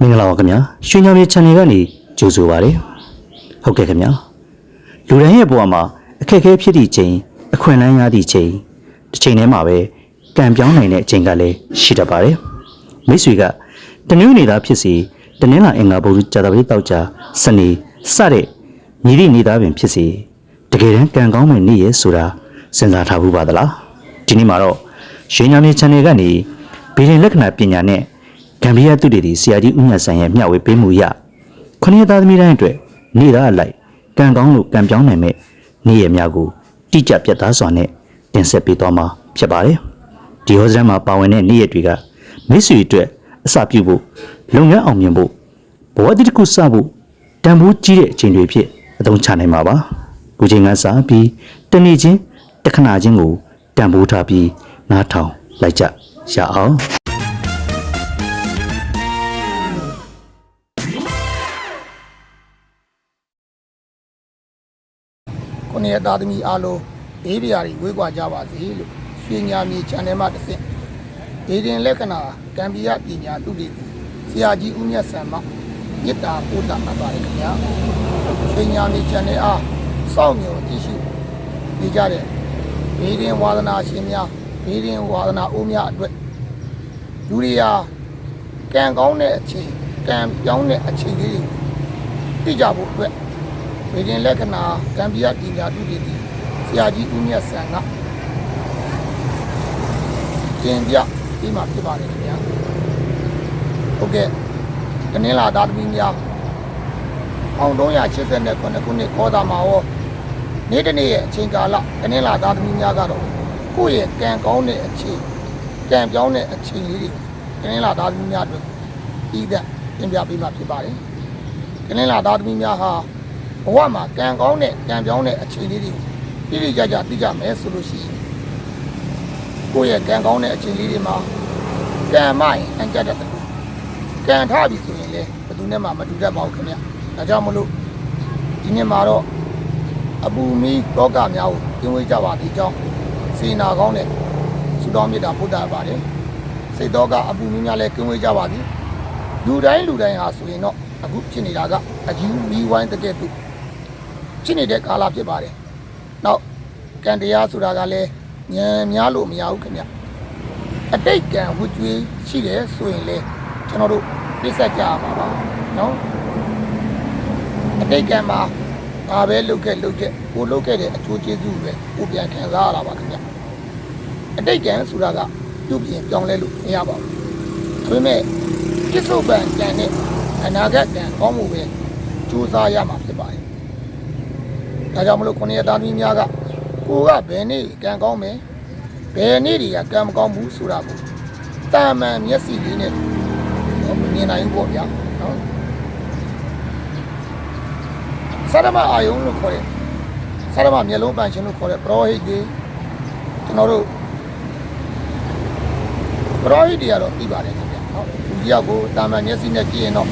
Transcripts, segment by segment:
မင်္ဂလာပါခင်ဗျာရွှေညောင်မြေ channel ကနေကြိုဆိုပါရစေဟုတ်ကဲ့ခင်ဗျာလူတိုင်းရဲ့ဘဝမှာအခက်အခဲဖြစ်သည့်ချိန်အခွင့်အလမ်းရသည့်ချိန်တစ်ချိန်တည်းမှာပဲကံပြောင်းနိုင်တဲ့အချိန်ကလည်းရှိတတ်ပါတယ်မိတ်ဆွေကတနင်္ဂနွေသားဖြစ်စီတနင်္လာအင်္ဂါဗုဒ္ဓကြာသပတေးတောက်ကြစနေစတဲ့ညီသည့်နေသားပင်ဖြစ်စီတကယ်တမ်းကံကောင်းမယ်နေ့ရဲ့ဆိုတာစဉ်းစားထားဘူးပါသလားဒီနေ့မှာတော့ရွှေညောင်မြေ channel ကနေဗီဒီယိုလက္ခဏာပညာနဲ့ဂ မ်ဘီယာသူတေတီဆရာကြီးဦးမြတ်ဆန်ရဲ့မျှဝေပေးမှုရခொနည်းသားသမီးတိုင်းအတွက်နေ့သားအလိုက်ကံကောင်းလို့ကံပြောင်းနိုင်မဲ့နေ့ရက်များကိုတိကျပြတ်သားစွာနဲ့တင်ဆက်ပေးသွားမှာဖြစ်ပါတယ်ဒီဟောစရမ်းမှာပါဝင်တဲ့နေ့ရက်တွေကမိတ်ဆွေအတွက်အစပြုဖို့လုပ်ငန်းအောင်မြင်ဖို့ဘဝတည်တစ်ခုစဖို့တန်ဖိုးကြီးတဲ့အချိန်တွေဖြစ်အသုံးချနိုင်မှာပါခုချိန်ကစပြီးတနေ့ချင်းတစ်ခဏချင်းကိုတန်ဖိုးထားပြီးနားထောင်လိုက်ကြရအောင် ခုနှစ်ရက်သားသမီးအားလုံးဘေးပြာတွေဝေးကွာကြပါစေလို့ရွှေညာမြေ channel မှာတစ်ဆင့်ဒေဒင်လက္ခဏာကံပိယပညာသူတည်ဆရာကြီးဦးမြတ်ဆံမမေတ္တာပို့တာအပ်ပါတယ်ခင်ဗျာရွှေညာမြေ channel အားစောင့်မျှော်ကြည့်ရှုနေကြတဲ့ဘေဒင်ဝါဒနာရှင်များဘေဒင်ဝါဒနာအိုးများအတွက်လူတွေဟာကံကောင်းတဲ့အချိန်ကံပြောင်းတဲ့အချိန်လေးတွေသိကြဖို့အတွက် ဝေဒင်လက္ခဏာကံပြပညာတုတည်တည်ဆရာကြီးဦးမြတ်ဆန်ကတင်ပြပြီးမှဖြစ်ပါတယ်ခင်ဗျာဟုတ်ကဲ့တနင်္လာသားသမီးများ1389ခုနှစ်ခေါ်တာမှာဟောနေ့တစ်နေ့ရဲ့အချိန်ကာလတနင်္လာသားသမီးများကတော့ကိုယ့်ရဲ့ကံကောင်းတဲ့အချိန်ကံပြောင်းတဲ့အချိန်လေးတွေတနင်္လာသားသမီးများအတွက်ပြီးတဲ့တင်ပြပေးမှဖြစ်ပါတယ်တနင်္လာသားသမီးများဟာ ဘဝမှာကံကောင်းတဲ့ကံပြောင်းတဲ့အခြေအနေတွေကိုပြည့်ပြည့်ကြကြသိကြမယ်ဆိုလို့ရှိရင်ကိုယ့်ရဲ့ကံကောင်းတဲ့အခြေအနေတွေမှာကံမရင်အံကြတတ်တယ်ကံထပြီဆိုရင်လေဘယ်သူနဲ့မှမတူတတ်ပါဘူးခင်ဗျဒါကြောင့်မလို့ဒီနေ့မှာတော့အပူမီလောကများကိုပြင်ဝေးကြပါဒီကြောင်းစေနာကောင်းတဲ့သုတော်မေတ္တာဘုဒ္ဓပါတယ်စိတ်တော်ကအပူမီများလည်းကျင်းဝေးကြပါသည်လူတိုင်းလူတိုင်းဟာဆိုရင်တော့အခုဖြစ်နေတာကအယူမီဝိုင်းတဲ့ကဲ့သို့ ဖြစ်နေတဲ့ကာလဖြစ်ပါတယ်။နောက်ကံတရားဆိုတာကလည်းဉာဏ်များလို့မရဘူးခင်ဗျ။အတိတ်ကံဝှကျွေးရှိတယ်ဆိုရင်လေကျွန်တော်တို့ပြစ်ဆက်ကြရမှာပါနော်။အတိတ်ကံမှာဘာပဲလုပ်ခဲ့လုပ်ခဲ့ကိုလုပ်ခဲ့တဲ့အကျိုးကျေးဇူးပဲကိုပြန်ခံစားရတာပါခင်ဗျ။အတိတ်ကံဆိုတာကပြုပြင်ပြောင်းလဲလို့မရပါဘူး။ဒါပေမဲ့ပြစ္ဆုတ်ပံကံနဲ့အနာဂတ်ကံကောင်းမှုပဲကြိုးစားရမှာဖြစ်ပါတယ် ဒါကြောင့်မလို့ခုနှစ်ရက်သားသမီးများကကိုကဘယ်နေ့ကံကောင်းမယ်ဘယ်နေ့တွေကကံမကောင်းဘူးဆိုတာကိုတာမန်မျက်စိလေးနဲ့တော့မမြင်နိုင်ဘူးပေါ့ဗျာနော်သရမအာယုံလို့ခေါ်တဲ့သရမမျက်လုံးပန်ရှင်လို့ခေါ်တဲ့ပရောဟိတ်တွေကျွန်တော်တို့ပရောဟိတ်တွေကတော့ပြီးပါတယ်ခင်ဗျာနော်လူတယောက်ကိုတာမန်မျက်စိနဲ့ကြည့်ရင်တော့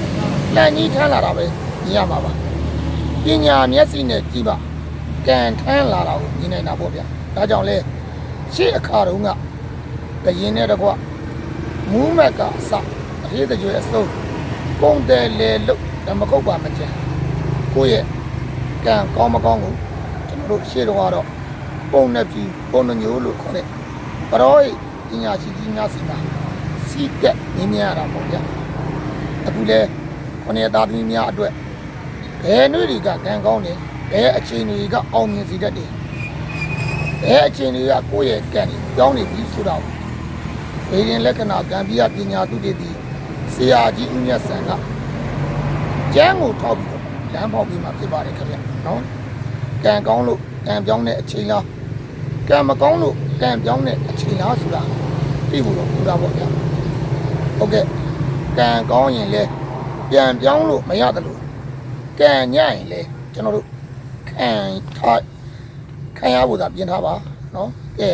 လန့်ကြီးထမ်းလာတာပဲမြင်ရမှာပါပညာမျက်စိနဲ့ကြည့်ပါ ကံထမ်းလာတာကိုမြင်နေတာပေါ့ဗျာဒါကြောင့်လဲရှေ့အခါတုန်းကတရင်နဲ့တကွမူးမက်ကအစအသေးတကြွယ်အစုံပုံတယ်လေလို့ဓမ္မကုတ်ပါမကြံကိုယ့်ရဲ့ကံကောင်းမကောင်းကိုကျွန်တော်တို့ရှေ့တော့ကတော့ပုံနဲ့ပြီးပုံနှညိုးလို့ခေါ်တဲ့ပရောဟိတ်ပညာရှိကြီးများစီမှာစီးကက်မြင်မြင်ရတာပေါ့ဗျာအခုလဲခொနည်းသားသမီးများအတွက်ဘယ်နှွေတွေကကံကောင်းတယ် ဘယ်အချိန်တွေကအောင်မြင်စေတတ်တယ်ဘယ်အချိန်တွေကကိုယ့်ရဲ့ကံတွေကြောင်းနေပြီဆိုတော့ဘေးရင်လက္ခဏာကံပြပညာသူတည်သည်ဆရာကြီးဦးမြတ်ဆန်ကကျမ်းကိုထောက်ပြီးတော့လမ်းပေါက်ပြီးမှဖြစ်ပါတယ်ခင်ဗျနော်ကံကောင်းလို့ကံပြောင်းတဲ့အချိန်လားကံမကောင်းလို့ကံပြောင်းတဲ့အချိန်လားဆိုတာသိဖို့တော့ပူတာပေါ့ဗျာဟုတ်ကဲ့ကံကောင်းရင်လေပြန်ပြောင်းလို့မရတယ်လို့ကံညံ့ရင်လေကျွန်တော်တို့ ခံထားခံရဖို့သာပြင်ထားပါနော်ကဲ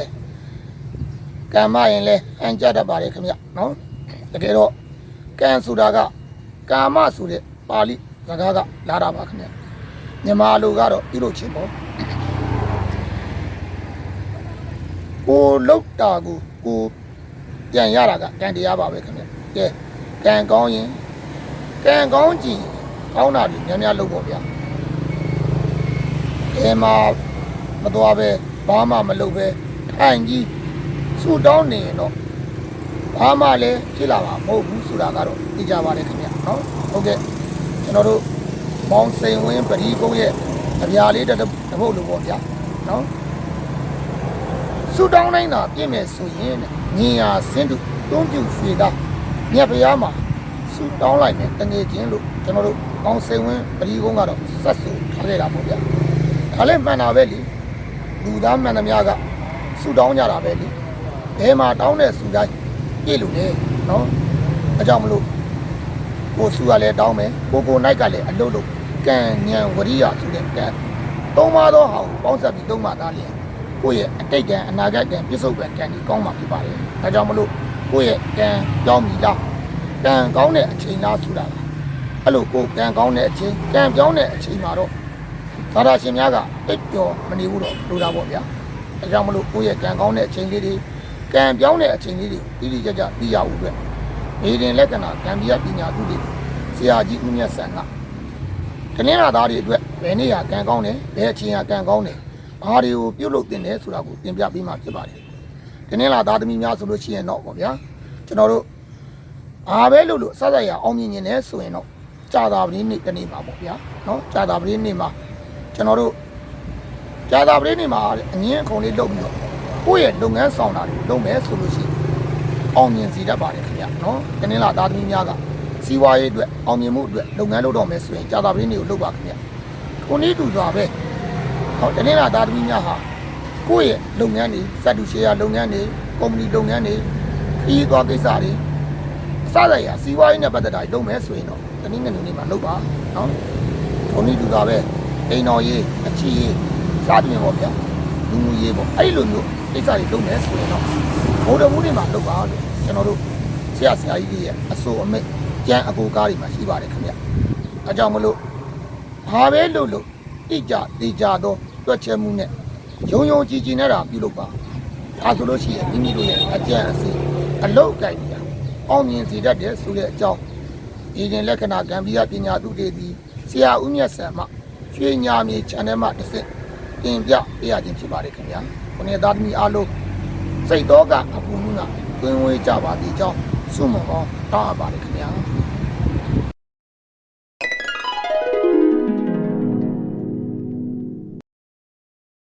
ကံမရင်လေအန်ကြတတ်ပါတယ်ခင်ဗျနော်တကယ်တော့ကံဆိုတာကကာမဆိုတဲ့ပါဠိစကားကလာတာပါခင်ဗျမြန်မာလိုကတော့ပြုလို့ချင်းပေါ့ကိုလောက်တာကိုကိုပြန်ရတာကကံတရားပါပဲခင်ဗျကဲကံကောင်းရင်ကံကောင်းကြည့်ကောင်းတာတွေများများလုပ်ပေါ့ဗျာ အဲမှာမတော်ပဲဘာမှမလုပ်ပဲထိုင်ကြီးဆူတောင်းနေရင်တော့ဘာမှလည်းဖြစ်လာမှာမဟုတ်ဘူးဆိုတာကတော့သိကြပါတယ်ခင်ဗျာနော်ဟုတ်ကဲ့ကျွန်တော်တို့မောင်စိန်ဝင်းပရိကုန်းရဲ့အပြာလေးတစ်တစ်ပုတ်လိုပေါ့ဗျာနော်ဆူတောင်းတိုင်းသာပြည့်မယ်ဆိုရင်တဲ့ညီယာစင်းတူတွန်းပြူရွှေသားမြတ်ဗျာမှာဆူတောင်းလိုက်မယ်တငယ်ချင်းလို့ကျွန်တော်တို့ကောင်းစိန်ဝင်းပရိကုန်းကတော့ဆက်ဆူထားခဲ့တာပေါ့ဗျာ ဒါလည်းမှန်တာပဲလေလူသားမှန်သမျှကဆူတောင်းကြတာပဲလေဘယ်မှာတောင်းတဲ့ဆူတိုင်းပြည့်လို့လေနော်အဲကြောင့်မလို့ကိုဆူကလည်းတောင်းမယ်ကိုကိုနိုင်ကလည်းအလုပ်လုပ်ကံညံဝရိယဆိုတဲ့ကံသုံးပါသောဟာကိုပေါင်းစပ်ပြီးသုံးပါသားလျင်ကိုယ့်ရဲ့အတိတ်ကံအနာဂတ်ကံပြစ္ဆုတ်ကံကံကြီးကောင်းမှာဖြစ်ပါတယ်။ဒါကြောင့်မလို့ကိုယ့်ရဲ့ကံကြောင်းပြီလားကံကောင်းတဲ့အချိန်လားဆိုတာပါ။အဲ့လိုကိုယ်ကံကောင်းတဲ့အချိန်ကံပြောင်းတဲ့အချိန်မှာတော့ သာရရှင်များကအိပ်ပျော်မနေဘူးတော့လိုတာပေါ့ဗျာ။ဒါကြောင့်မလို့ကိုယ့်ရဲ့ကံကောင်းတဲ့အချိန်လေးတွေကံပြောင်းတဲ့အချိန်လေးတွေတိတိကျကျသိရဖို့အတွက်မေရင်လက္ခဏာကံပြပညာသူတွေဆရာကြီးဦးမြတ်ဆန်ကတနင်္လာသားတွေအတွက်ဘယ်နေ့ကကံကောင်းတယ်ဘယ်အချိန်ကကံကောင်းတယ်ဘာတွေကိုပြုတ်လို့တင်တယ်ဆိုတာကိုတင်ပြပေးမှဖြစ်ပါတယ်။ဒီနေ့လာသားသမီးများဆိုလို့ရှိရင်တော့ပေါ့ဗျာကျွန်တော်တို့အားပဲလို့လို့စသရအောင်မြင်နေတယ်ဆိုရင်တော့ကြာတာပတိနေ့တနေ့ပါပေါ့ဗျာနော်ကြာတာပတိနေ့မှာ ကျွန်တော်တို့ကြာတာပတိနေ့မှာအငင်းအခုံလေးလုပ်ပြီးတော့ကိုယ့်ရဲ့လုပ်ငန်းဆောင်တာတွေလုပ်မယ်ဆိုလို့ရှိရင်အောင်မြင်စီတတ်ပါတယ်ခင်ဗျာနော်ဒီနေ့လာသားသမီးများကစီးပွားရေးအတွက်အောင်မြင်မှုအတွက်လုပ်ငန်းလုပ်တော့မယ်ဆိုရင်ကြာတာပတိနေ့ကိုလုပ်ပါခင်ဗျာခုနည်းတူစွာပဲဟောတနေ့လာသားသမီးများဟာကိုယ့်ရဲ့လုပ်ငန်းတွေစက်တူရှယ်ယာလုပ်ငန်းတွေကုမ္ပဏီလုပ်ငန်းတွေခီးသွားကိစ္စတွေအစရရစီးပွားရေးနဲ့ပတ်သက်တာတွေလုပ်မယ်ဆိုရင်တော့တနည်းငယ်နေမှာလုပ်ပါနော်ထုံနည်းတူတာပဲ အိမ်တော်ရေးအချီရေးစားပြင်ပေါ့ဗျာလူမှုရေးပေါ့အဲ့ဒီလိုမျိုးကိစ္စတွေလုပ်မယ်ဆိုရင်တော့ဘုံတော်မှုတွေမှာလုပ်ပါလို့ကျွန်တော်တို့ဆရာဆရာကြီးတွေရဲ့အဆိုအမိတ်ကြံအကူကားတွေမှာရှိပါတယ်ခင်ဗျအဲကြောင့်မလို့ဘာပဲလို့လို့တိကျတိကျသောတွက်ချက်မှုနဲ့ယုံယုံကြည်ကြည်နဲ့တာပြုလုပ်ပါဒါဆိုလို့ရှိရင်မိမိတို့ရဲ့အကြံအစီအလောက်ကိုက်နေတာအောင်မြင်စေတတ်တယ်ဆိုတဲ့အကြောင်းဒီရင်လက္ခဏာကံပိယပညာသူတွေသည်ဆရာဦးမြတ်ဆန်မှ ရွှေညာမြေ channel မှာတစ်ဆင့်တင်ပြပေးရခြင်းဖြစ်ပါတယ်ခင်ဗျာခုနေ့သားသမီးအားလုံးစိတ်တော်ကအပူမှုကတွင်ဝေးကြပါသည်အကြောင်းဆုမွန်ကောင်းတောင်းအပ်ပါတယ်ခင်ဗျာ